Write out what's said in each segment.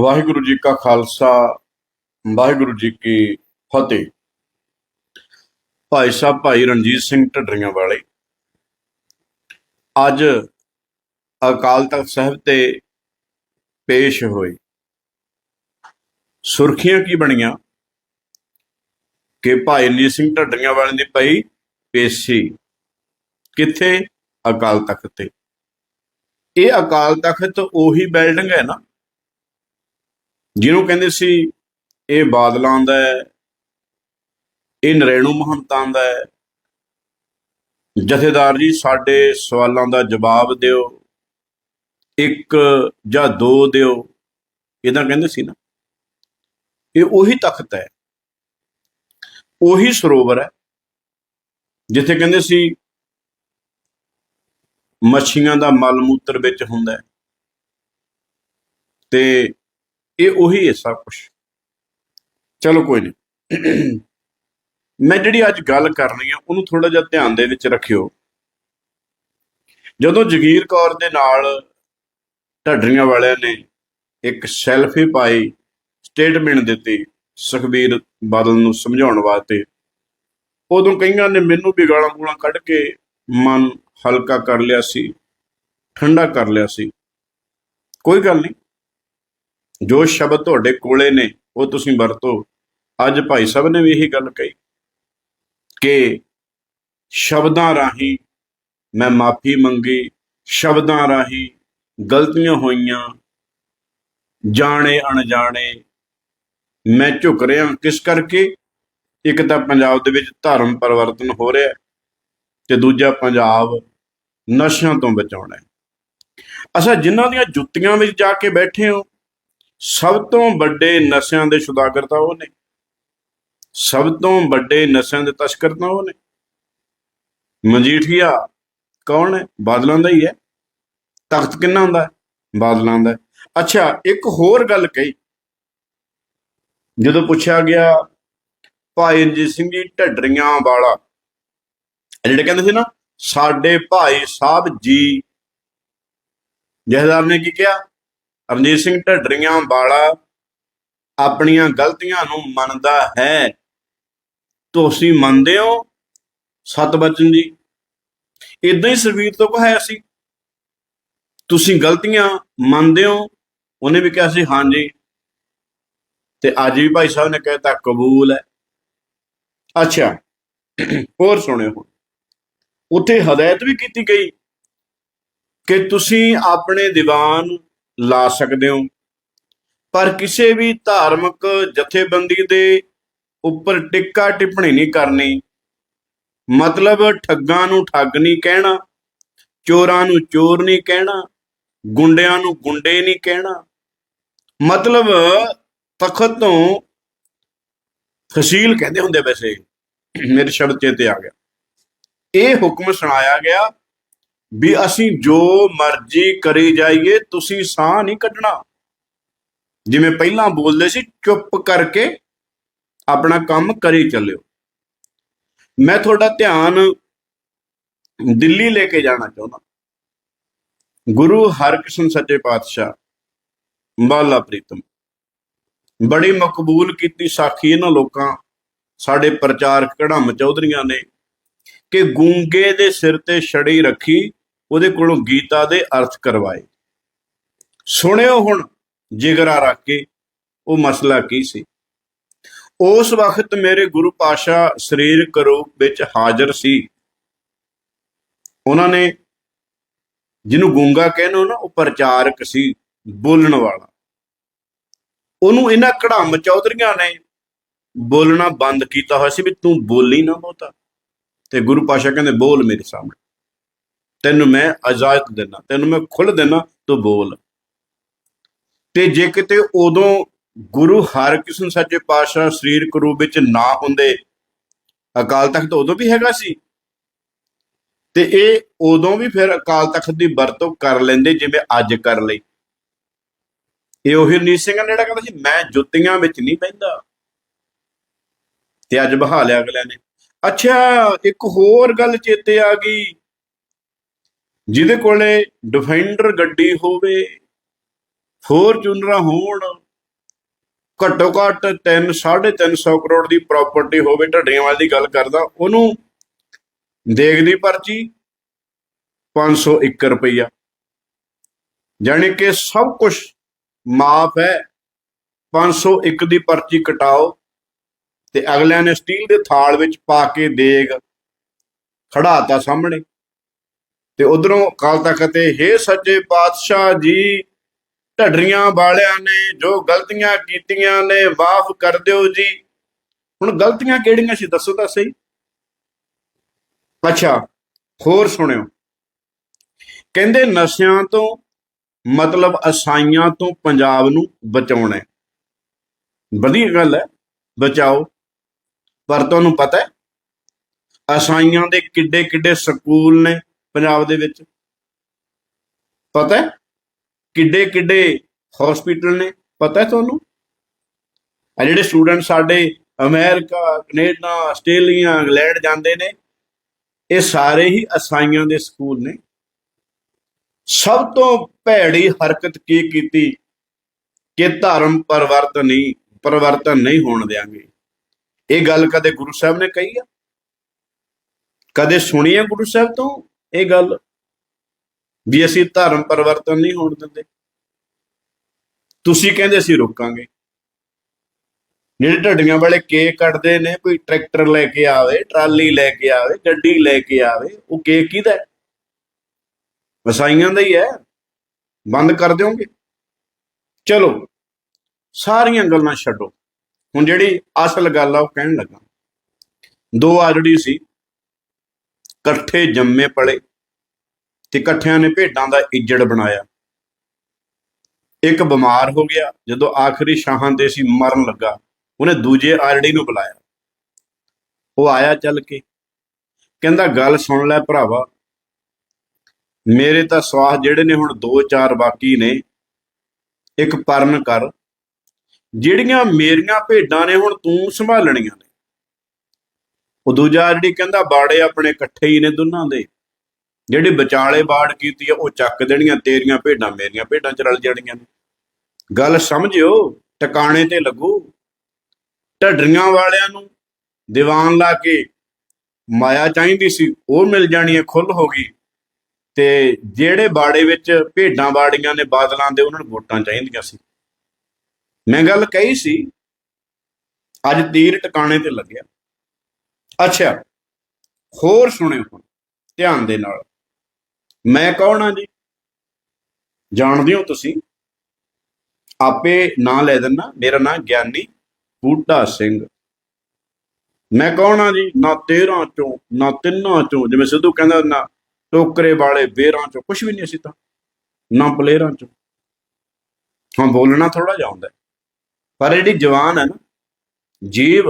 ਵਾਹਿਗੁਰੂ ਜੀ ਕਾ ਖਾਲਸਾ, ਵਾਹਿਗੁਰੂ ਜੀ ਕੀ ਫਤਿਹ। ਭਾਈ ਸਾਹਿਬ, ਭਾਈ ਰਣਜੀਤ ਸਿੰਘ ਢੱਡਰੀਆਂ ਵਾਲੇ, ਅੱਜ ਅਕਾਲ ਤਖਤ ਸਾਹਿਬ ਤੇ ਪੇਸ਼ ਹੋਏ। ਸੁਰਖੀਆਂ ਕੀ ਬਣੀਆਂ? ਕਿ ਭਾਈ ਰਣਜੀਤ ਸਿੰਘ ਢੱਡਰੀਆਂ ਵਾਲਿਆਂ ਦੀ ਪਈ ਪੇਸ਼ੀ ਕਿੱਥੇ? ਅਕਾਲ ਤਖਤ ਤੇ। ਇਹ ਅਕਾਲ ਤਖਤ ਉਹੀ ਬਿਲਡਿੰਗ ਹੈ ਨਾ ਜਿਹਨੂੰ ਕਹਿੰਦੇ ਸੀ, ਇਹ ਬਾਦਲਾਂ ਦਾ ਹੈ, ਇਹ ਨਰੇਣੂ ਮਹੰਤਾਂ ਦਾ ਹੈ। ਜਥੇਦਾਰ ਜੀ, ਸਾਡੇ ਸਵਾਲਾਂ ਦਾ ਜਵਾਬ ਦਿਓ, ਇੱਕ ਜਾਂ ਦੋ ਦਿਓ। ਇਹਦਾ ਕਹਿੰਦੇ ਸੀ ਨਾ। ਇਹ ਉਹੀ ਤਖਤ ਹੈ, ਉਹੀ ਸਰੋਵਰ ਹੈ, ਜਿੱਥੇ ਕਹਿੰਦੇ ਸੀ, ਮੱਛੀਆਂ ਦਾ ਮਲ ਮੂਤਰ ਵਿੱਚ ਹੁੰਦਾ ਤੇ ਇਹ ਉਹੀ ਹੈ ਸਭ ਕੁਝ ਚਲੋ ਕੋਈ ਨਹੀਂ ਮੈਂ ਜਿਹੜੀ ਅੱਜ ਗੱਲ ਕਰਨੀ ਆ, ਉਹਨੂੰ ਥੋੜਾ ਜਿਹਾ ਧਿਆਨ ਦੇ ਵਿੱਚ ਰੱਖਿਓ। ਜਦੋਂ ਜਗੀਰ ਕੌਰ ਦੇ ਨਾਲ ਢੱਡਰੀਆਂ ਵਾਲਿਆਂ ਨੇ ਇੱਕ ਸੈਲਫੀ ਪਾਈ, ਸਟੇਟਮੈਂਟ ਦਿੱਤੀ ਸੁਖਬੀਰ ਬਾਦਲ ਨੂੰ ਸਮਝਾਉਣ ਵਾਸਤੇ, ਉਦੋਂ ਕਈਆਂ ਨੇ ਮੈਨੂੰ ਵੀ ਗਾਲਾਂ ਗੂਲਾਂ ਕੱਢ ਕੇ ਮਨ ਹਲਕਾ ਕਰ ਲਿਆ ਸੀ, ਠੰਡਾ ਕਰ ਲਿਆ ਸੀ। ਕੋਈ ਗੱਲ ਨਹੀਂ ਜੋ ਸ਼ਬਦ ਤੁਹਾਡੇ ਕੋਲੇ ਨੇ, ਉਹ ਤੁਸੀਂ ਵਰਤੋ। ਅੱਜ ਭਾਈ ਸਾਹਿਬ ਨੇ ਵੀ ਇਹੀ ਗੱਲ ਕਹੀ ਕਿ ਸ਼ਬਦਾਂ ਰਾਹੀਂ ਮੈਂ ਮਾਫੀ ਮੰਗੀ, ਸ਼ਬਦਾਂ ਰਾਹੀਂ ਗਲਤੀਆਂ ਹੋਈਆਂ, ਜਾਣੇ ਅਣਜਾਣੇ ਮੈਂ ਝੁਕ ਰਿਹਾ। ਕਿਸ ਕਰਕੇ? ਇੱਕ ਤਾਂ ਪੰਜਾਬ ਦੇ ਵਿੱਚ ਧਰਮ ਪਰਿਵਰਤਨ ਹੋ ਰਿਹਾ ਤੇ ਦੂਜਾ ਪੰਜਾਬ ਨਸ਼ਿਆਂ ਤੋਂ ਬਚਾਉਣਾ ਹੈ। ਅਸਾਂ ਜਿਨ੍ਹਾਂ ਦੀਆਂ ਜੁੱਤੀਆਂ ਵਿੱਚ ਜਾ ਕੇ ਬੈਠੇ ਹੋ ਸਭ ਤੋਂ ਵੱਡੇ ਨਸ਼ਿਆਂ ਦੇ ਸੁਦਾਗਰ ਤਾਂ ਉਹ ਨੇ। ਸਭ ਤੋਂ ਵੱਡੇ ਨਸ਼ਿਆਂ ਦੇ ਤਸਕਰ ਤਾਂ ਉਹ ਨੇ। ਮਜੀਠੀਆ ਕੌਣ ਹੈ? ਬਾਦਲਾਂ ਦਾ ਹੀ ਹੈ। ਤਖਤ ਕਿੰਨਾ ਹੁੰਦਾ ਬਾਦਲਾਂ ਦਾ ਅੱਛਾ, ਇੱਕ ਹੋਰ ਗੱਲ ਕਹੀ। ਜਦੋਂ ਪੁੱਛਿਆ ਗਿਆ, ਭਾਈ ਰਣਜੀਤ ਸਿੰਘ ਜੀ ਢੱਡਰੀਆਂ ਵਾਲਾ, ਜਿਹੜੇ ਕਹਿੰਦੇ ਸੀ ਨਾ, ਸਾਡੇ ਭਾਈ ਸਾਹਿਬ ਜੀ, ਜਹਦਾਰ ਨੇ ਕੀ ਕਿਹਾ? ਰਣਜੀਤ ਸਿੰਘ ਢੱਡਰੀਆਂ ਵਾਲਾ ਆਪਣੀਆਂ ਗਲਤੀਆਂ ਨੂੰ ਮੰਨਦਾ ਹੈ। ਤੁਸੀਂ ਮੰਨਦੇ ਹੋ? ਸਤਬਚਨ ਜੀ। ਇਦਾਂ ਹੀ ਸਰਵੀਰ ਤੋਂ ਕਹਾਇਆ ਸੀ। ਤੁਸੀਂ ਗਲਤੀਆਂ ਮੰਨਦੇ ਹੋ? ਉਹਨੇ ਵੀ ਕਿਹਾ ਸੀ ਹਾਂਜੀ ਤੇ ਅੱਜ ਵੀ ਭਾਈ ਸਾਹਿਬ ਨੇ ਕਹਿਤਾ ਕਬੂਲ ਹੈ। ਅੱਛਾ, ਹੋਰ ਸੁਣਿਓ। ਹੁਣ ਉੱਥੇ ਹਦਾਇਤ ਵੀ ਕੀਤੀ ਗਈ ਕਿ ਤੁਸੀਂ ਆਪਣੇ ਦੀਵਾਨ ਲਾ ਸਕਦੇ ਹੋ। ਪਰ ਕਿਸੇ ਵੀ ਧਾਰਮਿਕ ਜਥੇਬੰਦੀ ਦੇ ਉੱਪਰ ਟਿੱਕਾ ਟਿੱਪਣੀ ਨਹੀਂ ਕਰਨੀ। ਮਤਲਬ ਠੱਗਾਂ ਨੂੰ ਠੱਗ ਨਹੀਂ ਕਹਿਣਾ, ਚੋਰਾਂ ਨੂੰ ਚੋਰ ਨਹੀਂ ਕਹਿਣਾ, ਗੁੰਡਿਆਂ ਨੂੰ ਗੁੰਡੇ ਨਹੀਂ ਕਹਿਣਾ। ਮਤਲਬ ਤਖਤ ਤੋਂ ਫਸੀਲ ਕਹਿੰਦੇ ਹੁੰਦੇ ਵੈਸੇ। ਮੇਰੇ ਸ਼ਬਦ ਤੇ ਆ ਗਿਆ। ਇਹ ਹੁਕਮ ਸੁਣਾਇਆ ਗਿਆ ਵੀ ਅਸੀਂ ਜੋ ਮਰਜ਼ੀ ਕਰੀ ਜਾਈਏ, ਤੁਸੀਂ ਸਾਹ ਨਹੀਂ ਕੱਢਣਾ। ਜਿਵੇਂ ਪਹਿਲਾਂ ਬੋਲਦੇ ਸੀ, ਚੁੱਪ ਕਰਕੇ ਆਪਣਾ ਕੰਮ ਕਰੀ ਚੱਲਿਓ। ਮੈਂ ਤੁਹਾਡਾ ਧਿਆਨ ਦਿੱਲੀ ਲੈ ਕੇ ਜਾਣਾ ਚਾਹੁੰਦਾ। ਗੁਰੂ ਹਰਕ੍ਰਿਸ਼ਨ ਸੱਚੇ ਪਾਤਸ਼ਾਹ, ਬਾਲਾ ਪ੍ਰੀਤਮ। ਬੜੀ ਮਕਬੂਲ ਕੀਤੀ ਸਾਖੀ ਇਹਨਾਂ ਲੋਕਾਂ, ਸਾਡੇ ਪ੍ਰਚਾਰਕ ਕੜਮ ਚੌਧਰੀਆਂ ਨੇ, ਕਿ ਗੂੰਗੇ ਦੇ ਸਿਰ ਤੇ ਛੜੀ ਰੱਖੀ ਉਹਦੇ ਕੋਲੋਂ ਗੀਤਾ ਦੇ ਅਰਥ ਕਰਵਾਏ। ਸੁਣਿਓ ਹੁਣ, ਜਿਗਰਾ ਰੱਖ ਕੇ, ਉਹ ਮਸਲਾ ਕੀ ਸੀ? ਉਸ ਵਕਤ ਮੇਰੇ ਗੁਰੂ ਪਾਸ਼ਾ ਸਰੀਰਕ ਰੂਪ ਵਿੱਚ ਹਾਜ਼ਰ ਸੀ। ਉਹਨਾਂ ਨੇ ਜਿਹਨੂੰ ਗੂੰਗਾ ਕਹਿੰਦੇ ਨਾ, ਉਹ ਪ੍ਰਚਾਰਕ ਸੀ, ਬੋਲਣ ਵਾਲਾ। ਉਹਨੂੰ ਇਹਨਾਂ ਕੜਾਮ ਚੌਧਰੀਆਂ ਨੇ ਬੋਲਣਾ ਬੰਦ ਕੀਤਾ ਹੋਇਆ ਸੀ ਵੀ ਤੂੰ ਬੋਲੀ ਨਾ ਬਹੁਤਾ। ਤੇ ਗੁਰੂ ਪਾਸ਼ਾ ਕਹਿੰਦੇ, ਬੋਲ ਮੇਰੇ ਸਾਹਮਣੇ। ਤੈਨੂੰ ਮੈਂ ਇਜਾਜ਼ਤ ਦਿੰਦਾ ਤੈਨੂੰ ਮੈਂ ਖੁੱਲ ਦਿੰਦਾ ਤੂੰ ਬੋਲ। ਤੇ ਜੇ ਕਿਤੇ ਉਦੋਂ ਗੁਰੂ ਹਰਕ੍ਰਿਸ਼ਨ ਸੱਚੇ ਪਾਤਸ਼ਾਹ ਸਰੀਰਕ ਰੂਪ ਵਿੱਚ ਨਾ ਹੁੰਦੇ, ਅਕਾਲ ਤਖਤ ਉਦੋਂ ਵੀ ਹੈਗਾ ਸੀ। ਤੇ ਇਹ ਉਦੋਂ ਵੀ ਫਿਰ ਅਕਾਲ ਤਖਤ ਦੀ ਵਰਤੋਂ ਕਰ ਲੈਂਦੇ ਜਿਵੇਂ ਅੱਜ ਕਰ ਲਈ। ਇਹ ਉਹੀ ਰਣਜੀਤ ਸਿੰਘ ਨੇ ਜਿਹੜਾ ਕਹਿੰਦਾ ਸੀ, ਮੈਂ ਜੁੱਤੀਆਂ ਵਿੱਚ ਨਹੀਂ ਪੈਂਦਾ ਤੇ ਅੱਜ ਬਹਾ ਲਿਆ ਅਗਲਿਆਂ ਨੇ। ਅੱਛਾ, ਇੱਕ ਹੋਰ ਗੱਲ ਚੇਤੇ ਆ ਗਈ। ਜਿਹਦੇ ਕੋਲੇ ਡਿਫੈਂਡਰ ਗੱਡੀ ਹੋਵੇ ਫੋਰਚੂਨਰਾਂ ਹੋਣ, ਘੱਟੋ ਘੱਟ 3 350 ਕਰੋੜ ਦੀ ਪ੍ਰਾਪਰਟੀ ਹੋਵੇ, ਢੱਡੀਆਂ ਵਾਲੀ ਦੀ ਗੱਲ ਕਰਦਾ, ਉਹਨੂੰ ਦੇਖਦੀ ਪਰਚੀ 501 ਰੁਪਈਆ। ਜਾਣੀ ਕਿ ਸਭ ਕੁਝ ਮਾਫ ਹੈ 501 ਦੀ ਪਰਚੀ ਕਟਾਓ ਤੇ ਅਗਲਿਆਂ ਨੇ ਸਟੀਲ ਦੇ ਥਾਲ ਵਿੱਚ ਪਾ ਕੇ ਦੇਗ ਖੜਾਤਾ ਸਾਹਮਣੇ। ਤੇ ਉਧਰੋਂ ਅਕਾਲ ਤਖਤ ਤੇ, ਹੇ ਸੱਚੇ ਪਾਤਸ਼ਾਹ ਜੀ, ਢੱਡਰੀਆਂ ਵਾਲਿਆਂ ਨੇ ਜੋ ਗਲਤੀਆਂ ਕੀਤੀਆਂ ਨੇ, ਮਾਫ ਕਰ ਦਿਓ ਜੀ। ਹੁਣ ਗਲਤੀਆਂ ਕਿਹੜੀਆਂ ਸੀ, ਦੱਸੋ ਤਾਂ ਸਹੀ। ਅੱਛਾ, ਹੋਰ ਸੁਣਿਓ। ਕਹਿੰਦੇ ਨਸ਼ਿਆਂ ਤੋਂ ਮਤਲਬ ਅਸਾਈਆਂ ਤੋਂ ਪੰਜਾਬ ਨੂੰ ਬਚਾਉਣਾ ਹੈ। ਵਧੀਆ ਗੱਲ ਹੈ, ਬਚਾਓ। ਪਰ ਤੁਹਾਨੂੰ ਪਤਾ ਹੈ, ਅਸਾਈਆਂ ਦੇ ਕਿੱਡੇ ਕਿੱਡੇ ਸਕੂਲ ਨੇ ਪੰਜਾਬ ਦੇ ਵਿੱਚ। ਪਤਾ ਹੈ? ਕਿੱਡੇ ਕਿੱਡੇ ਹਸਪੀਟਲ ਨੇ? ਪਤਾ ਹੈ ਤੁਹਾਨੂੰ? ਆ ਜਿਹੜੇ ਸਟੂਡੈਂਟ ਸਾਡੇ ਅਮਰੀਕਾ, ਕੈਨੇਡਾ, ਆਸਟ੍ਰੇਲੀਆ, ਇੰਗਲੈਂਡ ਜਾਂਦੇ ਨੇ, ਇਹ ਸਾਰੇ ਹੀ ਅਸਾਈਆਂ ਦੇ ਸਕੂਲ ਨੇ। ਸਭ ਤੋਂ ਭੈੜੀ ਹਰਕਤ ਕੀ ਕੀਤੀ? ਕਿ ਧਰਮ ਪਰਿਵਰਤਨ ਨਹੀਂ ਪਰਿਵਰਤਨ ਨਹੀਂ ਹੋਣ ਦੇਾਂਗੇ ਇਹ ਗੱਲ ਕਦੇ ਗੁਰੂ ਸਾਹਿਬ ਨੇ ਕਹੀ ਆ? ਕਦੇ ਸੁਣੀ ਹੈ ਗੁਰੂ ਸਾਹਿਬ ਤੋਂ? ਇਹ ਗੱਲ ਵੀ ਅਸੀਂ ਧਰਮ ਪਰਿਵਰਤਨ ਨਹੀਂ ਹੋਣ ਦਿੰਦੇ। ਤੁਸੀਂ ਕਹਿੰਦੇ ਅਸੀਂ ਰੋਕਾਂਗੇ। ਜਿਹੜੇ ਢੱਡੀਆਂ ਵਾਲੇ ਕੇਕ ਕੱਟਦੇ ਨੇ, ਕੋਈ ਟਰੈਕਟਰ ਲੈ ਕੇ ਆਵੇ, ਟਰਾਲੀ ਲੈ ਕੇ ਆਵੇ, ਗੱਡੀ ਲੈ ਕੇ ਆਵੇ, ਉਹ ਕੇਕ ਕਿਹਦਾ ਵਸਾਈਆਂ ਦਾ ਹੀ ਹੈ। ਬੰਦ ਕਰ ਦਿਓਗੇ। ਚਲੋ, ਸਾਰੀਆਂ ਗੱਲਾਂ ਛੱਡੋ। ਹੁਣ ਜਿਹੜੀ ਅਸਲ ਗੱਲ ਆ, ਉਹ ਕਹਿਣ ਲੱਗਾ। ਦੋ ਆ ਜਿਹੜੀ ਸੀ। ਇਕੱਠੇ ਜੰਮੇ ਪਲੇ ਤੇ ਇਕੱਠਿਆਂ ਨੇ ਭੇਡਾਂ ਦਾ ਇੱਜੜ ਬਣਾਇਆ। ਇੱਕ ਬਿਮਾਰ ਹੋ ਗਿਆ, ਜਦੋਂ ਆਖਰੀ ਸ਼ਾਹਾਂ ਦੇ ਸੀ ਮਰਨ ਲੱਗਾ। ਉਹਨੇ ਦੂਜੇ ਆਰੜੀ ਨੂੰ ਬੁਲਾਇਆ। ਉਹ ਆਇਆ ਚੱਲ ਕੇ। ਕਹਿੰਦਾ, ਗੱਲ ਸੁਣ ਲੈ ਭਰਾਵਾ। ਮੇਰੇ ਤਾਂ ਸਵਾਹ ਜਿਹੜੇ ਨੇ ਹੁਣ 2-4 ਬਾਕੀ ਨੇ। ਇੱਕ ਪਰਨ ਕਰ। ਜਿਹੜੀਆਂ ਮੇਰੀਆਂ ਭੇਡਾਂ ਨੇ ਹੁਣ ਤੂੰ ਸੰਭਾਲਣੀਆਂ ਨੇ। ਉਹ ਦੂਜਾ ਜਿਹੜੀ ਕਹਿੰਦਾ ਬਾੜੇ ਆਪਣੇ ਇਕੱਠੇ ਹੀ ਨੇ ਦੋਨਾਂ ਦੇ। ਜਿਹੜੇ ਵਿਚਾਲੇ ਬਾੜ ਕੀਤੀ ਆ, ਉਹ ਚੱਕ ਦੇਣੀਆਂ, ਤੇਰੀਆਂ ਭੇਡਾਂ ਮੇਰੀਆਂ ਭੇਡਾਂ ਚ ਰਲ ਜਾਣੀਆਂ ਨੇ। ਗੱਲ ਸਮਝਿਓ, ਟਿਕਾਣੇ ਤੇ ਲੱਗੋ। ਢੱਡਰੀਆਂ ਵਾਲਿਆਂ ਨੂੰ ਦੀਵਾਨ ਲਾ ਕੇ ਮਾਇਆ ਚਾਹੀਦੀ ਸੀ, ਉਹ ਮਿਲ ਜਾਣੀ ਹੈ ਖੁੱਲ ਹੋ ਗਈ। ਤੇ ਜਿਹੜੇ ਬਾੜੇ ਵਿੱਚ ਭੇਡਾਂ ਬਾੜੀਆਂ ਨੇ ਬਾਦਲਾਂ ਦੇ, ਉਹਨਾਂ ਨੂੰ ਵੋਟਾਂ ਚਾਹੀਦੀਆਂ ਸੀ। ਮੈਂ ਗੱਲ ਕਹੀ ਸੀ, ਅੱਜ ਤੀਰ ਟਿਕਾਣੇ ਤੇ ਲੱਗਿਆ। ਅੱਛਾ, ਹੋਰ ਸੁਣਿਓ ਹੁਣ, ਧਿਆਨ ਦੇ ਨਾਲ। ਮੈਂ ਕੌਣ ਆ ਜੀ? ਜਾਣਦੇ ਹੋ ਤੁਸੀਂ? ਆਪੇ ਨਾਂ ਲੈ ਦਿੰਨਾ ਮੇਰਾ ਨਾਂ ਗਿਆਨੀ ਬੂਟਾ ਸਿੰਘ। ਮੈਂ ਕੌਣ ਆ ਜੀ? ਨਾ 13 ਚੋਂ, ਨਾ ਤਿੰਨਾਂ ਚੋਂ, ਜਿਵੇਂ ਸਿੱਧੂ ਕਹਿੰਦਾ ਨਾ ਟੋਕਰੇ ਵਾਲੇ ਬੇਰਾਂ ਚੋਂ ਕੁਝ ਵੀ ਨਹੀਂ ਅਸੀਂ ਤਾਂ, ਨਾ ਪਲੇਰਾਂ ਚੋਂ। ਹਾਂ, ਬੋਲਣਾ ਥੋੜਾ ਜਿਹਾ ਆਉਂਦਾ ਪਰ ਜਿਹੜੀ ਜਵਾਨ ਹੈ ਨਾ, ਜੀਵ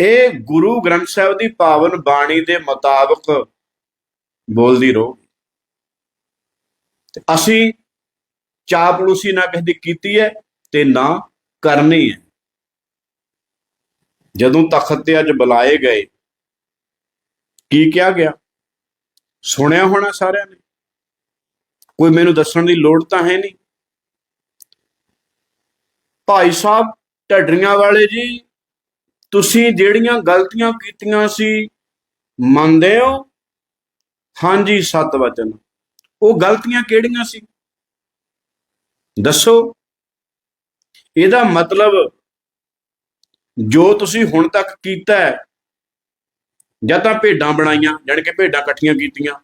ਇਹ ਗੁਰੂ ਗ੍ਰੰਥ ਸਾਹਿਬ ਦੀ ਪਾਵਨ ਬਾਣੀ ਦੇ ਮੁਤਾਬਕ ਬੋਲਦੀ ਰਹੋ। ਤੇ ਅਸੀਂ ਚਾਪਲੂਸੀ ਨਾ ਕਿਸੇ ਦੀ ਕੀਤੀ ਹੈ ਤੇ ਨਾ ਕਰਨੀ ਹੈ। ਜਦੋਂ ਤਖਤ ਤੇ ਅੱਜ ਬੁਲਾਏ ਗਏ, ਕੀ ਕਿਹਾ ਗਿਆ? ਸੁਣਿਆ ਹੋਣਾ ਸਾਰਿਆਂ ਨੇ? ਕੋਈ ਮੈਨੂੰ ਦੱਸਣ ਦੀ ਲੋੜ ਤਾਂ ਹੈ ਨਹੀਂ? ਭਾਈ ਸਾਹਿਬ, ਢੱਡਰੀਆਂ ਵਾਲੇ ਜੀ ਤੁਸੀਂ ਜਿਹੜੀਆਂ ਗਲਤੀਆਂ ਕੀਤੀਆਂ ਸੀ, ਮੰਨਦੇ ਹੋ? ਹਾਂਜੀ, ਸਤ ਵਚਨ। ਉਹ ਗਲਤੀਆਂ ਕਿਹੜੀਆਂ ਸੀ? ਦੱਸੋ। ਇਹਦਾ ਮਤਲਬ ਜੋ ਤੁਸੀਂ ਹੁਣ ਤੱਕ ਕੀਤਾ ਹੈ, ਜਾਂ ਤਾਂ ਭੇਡਾਂ ਬਣਾਈਆਂ, ਜਾਣੀ ਕਿ ਭੇਡਾਂ ਇਕੱਠੀਆਂ ਕੀਤੀਆਂ,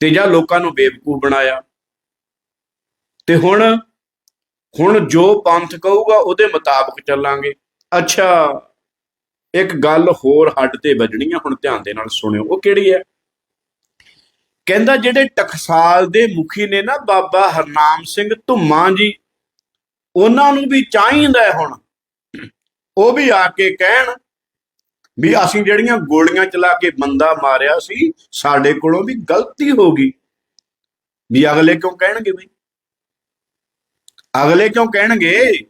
ਤੇ ਜਾਂ ਲੋਕਾਂ ਨੂੰ ਬੇਵਕੂਫ ਬਣਾਇਆ। ਤੇ ਹੁਣ ਹੁਣ ਜੋ ਪੰਥ ਕਹੂਗਾ, ਉਹਦੇ ਮੁਤਾਬਕ ਚੱਲਾਂਗੇ। ਅੱਛਾ, ਇੱਕ ਗੱਲ ਹੋਰ ਹੱਡ ਤੇ ਵੱਜਣੀ ਆ, ਹੁਣ ਧਿਆਨ ਦੇ ਨਾਲ ਸੁਣਿਓ, ਉਹ ਕਿਹੜੀ ਹੈ? ਕਹਿੰਦਾ ਜਿਹੜੇ ਟਕਸਾਲ ਦੇ ਮੁਖੀ ਨੇ ਨਾ ਬਾਬਾ ਹਰਨਾਮ ਸਿੰਘ ਧੁੰਮਾ ਜੀ, ਉਹਨਾਂ ਨੂੰ ਵੀ ਚਾਹੀਦਾ ਹੈ ਹੁਣ। ਉਹ ਵੀ ਆ ਕੇ ਕਹਿਣ ਵੀ ਅਸੀਂ ਜਿਹੜੀਆਂ ਗੋਲੀਆਂ ਚਲਾ ਕੇ ਬੰਦਾ ਮਾਰਿਆ ਸੀ, ਸਾਡੇ ਕੋਲੋਂ ਵੀ ਗਲਤੀ ਹੋ ਗਈ। ਵੀ ਅਗਲੇ ਕਿਉਂ ਕਹਿਣਗੇ ਬਈ? ਅਗਲੇ ਕਿਉਂ ਕਹਿਣਗੇ?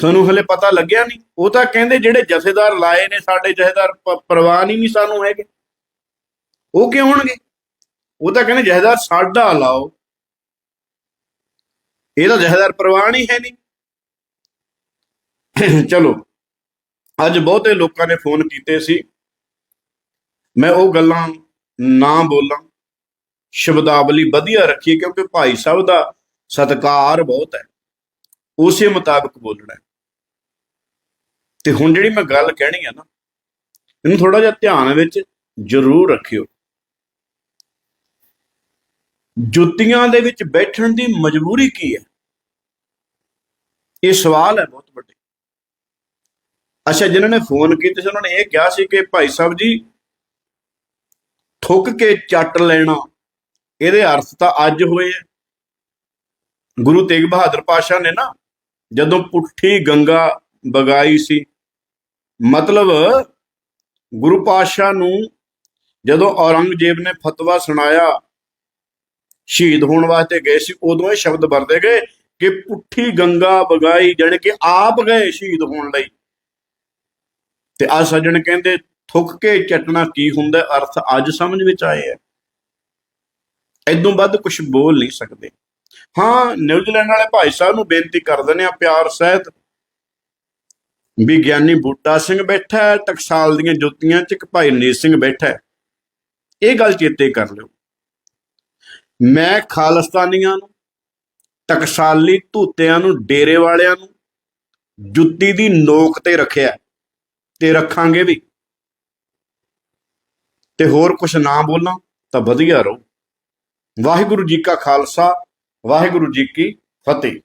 ਤੁਹਾਨੂੰ ਹਲੇ ਪਤਾ ਲੱਗਿਆ ਨਹੀਂ। ਉਹ ਤਾਂ ਕਹਿੰਦੇ ਜਿਹੜੇ ਜਥੇਦਾਰ ਲਾਏ ਨੇ, ਸਾਡੇ ਜਥੇਦਾਰ ਪ- ਪ੍ਰਵਾਨ ਹੀ ਨਹੀਂ ਸਾਨੂੰ ਹੈਗੇ। ਉਹ ਕਿਉਂ ਹੋਣਗੇ? ਉਹ ਤਾਂ ਕਹਿੰਦੇ ਜਥੇਦਾਰ ਸਾਡਾ ਲਾਓ। ਇਹ ਤਾਂ ਜਥੇਦਾਰ ਪ੍ਰਵਾਨ ਹੀ ਹੈ ਨਹੀਂ। ਚਲੋ, ਅੱਜ ਬਹੁਤੇ ਲੋਕਾਂ ਨੇ ਫੋਨ ਕੀਤੇ ਸੀ। ਮੈਂ ਉਹ ਗੱਲਾਂ ਨਾ ਬੋਲਾਂ। ਸ਼ਬਦਾਵਲੀ ਵਧੀਆ ਰੱਖੀ ਕਿਉਂਕਿ ਭਾਈ ਸਾਹਿਬ ਦਾ ਸਤਿਕਾਰ ਬਹੁਤ ਹੈ। ਉਸੇ ਮੁਤਾਬਕ ਬੋਲਣਾ ਹੈ। ਤੇ ਹੁਣ ਜਿਹੜੀ ਮੈਂ ਗੱਲ ਕਹਿਣੀ ਹੈ ਨਾ, ਇਹਨੂੰ ਥੋੜਾ ਜਿਹਾ ਧਿਆਨ ਵਿੱਚ ਜ਼ਰੂਰ ਰੱਖਿਓ। ਜੁੱਤੀਆਂ ਦੇ ਵਿੱਚ ਬੈਠਣ ਦੀ ਮਜਬੂਰੀ ਕੀ ਹੈ? ਇਹ ਸਵਾਲ ਹੈ ਬਹੁਤ ਵੱਡੇ। ਅੱਛਾ, ਜਿਨ੍ਹਾਂ ਨੇ ਫੋਨ ਕੀਤੇ ਸੀ, ਉਹਨਾਂ ਨੇ ਇਹ ਕਿਹਾ ਸੀ ਕਿ ਭਾਈ ਸਾਹਿਬ ਜੀ, ਥੁੱਕ ਕੇ ਚੱਟ ਲੈਣਾ, ਇਹਦੇ ਅਰਥ ਤਾਂ ਅੱਜ ਹੋਏ ਆ। ਗੁਰੂ ਤੇਗ ਬਹਾਦਰ ਪਾਸ਼ਾ ਨੇ ਨਾ, ਜਦੋਂ ਪੁੱਠੀ ਗੰਗਾ ਬਗਾਈ ਸੀ। ਮਤਲਬ ਗੁਰੂ ਪਾਤਸ਼ਾਹ ਨੂੰ ਜਦੋਂ ਔਰੰਗਜ਼ੇਬ ਨੇ ਫਤਵਾ ਸੁਣਾਇਆ, ਸ਼ਹੀਦ ਹੋਣ ਵਾਸਤੇ ਗਏ ਸੀ, ਉਦੋਂ ਇਹ ਸ਼ਬਦ ਵਰਤੇ ਗਏ ਕਿ ਪੁੱਠੀ ਗੰਗਾ ਬਗਾਈ, ਜਾਣੀ ਕਿ ਆਪ ਗਏ ਸ਼ਹੀਦ ਹੋਣ ਲਈ। ਤੇ ਆ ਸੱਜਣ ਕਹਿੰਦੇ, ਥੁੱਕ ਕੇ ਚਟਣਾ ਕੀ ਹੁੰਦਾ, ਅਰਥ ਅੱਜ ਸਮਝ ਵਿੱਚ ਆਏ ਹੈ। ਇਦੋਂ ਵੱਧ ਕੁਝ ਬੋਲ ਨਹੀਂ ਸਕਦੇ। ਹਾਂ, ਨਿਊਜ਼ੀਲੈਂਡ ਵਾਲੇ ਭਾਈ ਸਾਹਿਬ ਨੂੰ ਬੇਨਤੀ ਕਰ ਦਿੰਦੇ ਆ ਪਿਆਰ ਸਹਿਤ ਵੀ ਗਿਆਨੀ ਬੂਟਾ ਸਿੰਘ ਬੈਠਾ ਹੈ, ਟਕਸਾਲ ਦੀਆਂ ਜੁੱਤੀਆਂ 'ਚ ਇੱਕ ਭਾਈ ਨੀਤ ਸਿੰਘ ਬੈਠਾ ਹੈ। ਇਹ ਗੱਲ ਚੇਤੇ ਕਰ ਲਿਓ। ਮੈਂ ਖਾਲਸਤਾਨੀਆਂ ਨੂੰ, ਟਕਸਾਲੀ ਧੂਤਿਆਂ ਨੂੰ, ਡੇਰੇ ਵਾਲਿਆਂ ਨੂੰ ਜੁੱਤੀ ਦੀ ਨੋਕ ਤੇ ਰੱਖਿਆ ਤੇ ਰੱਖਾਂਗੇ ਵੀ। ਤੇ ਹੋਰ ਕੁਝ ਨਾ ਬੋਲਾਂ ਤਾਂ ਵਧੀਆ ਰਹੋ। ਵਾਹਿਗੁਰੂ ਜੀ ਕਾ ਖਾਲਸਾ, ਵਾਹਿਗੁਰੂ ਜੀ ਕੀ ਫਤਿਹ।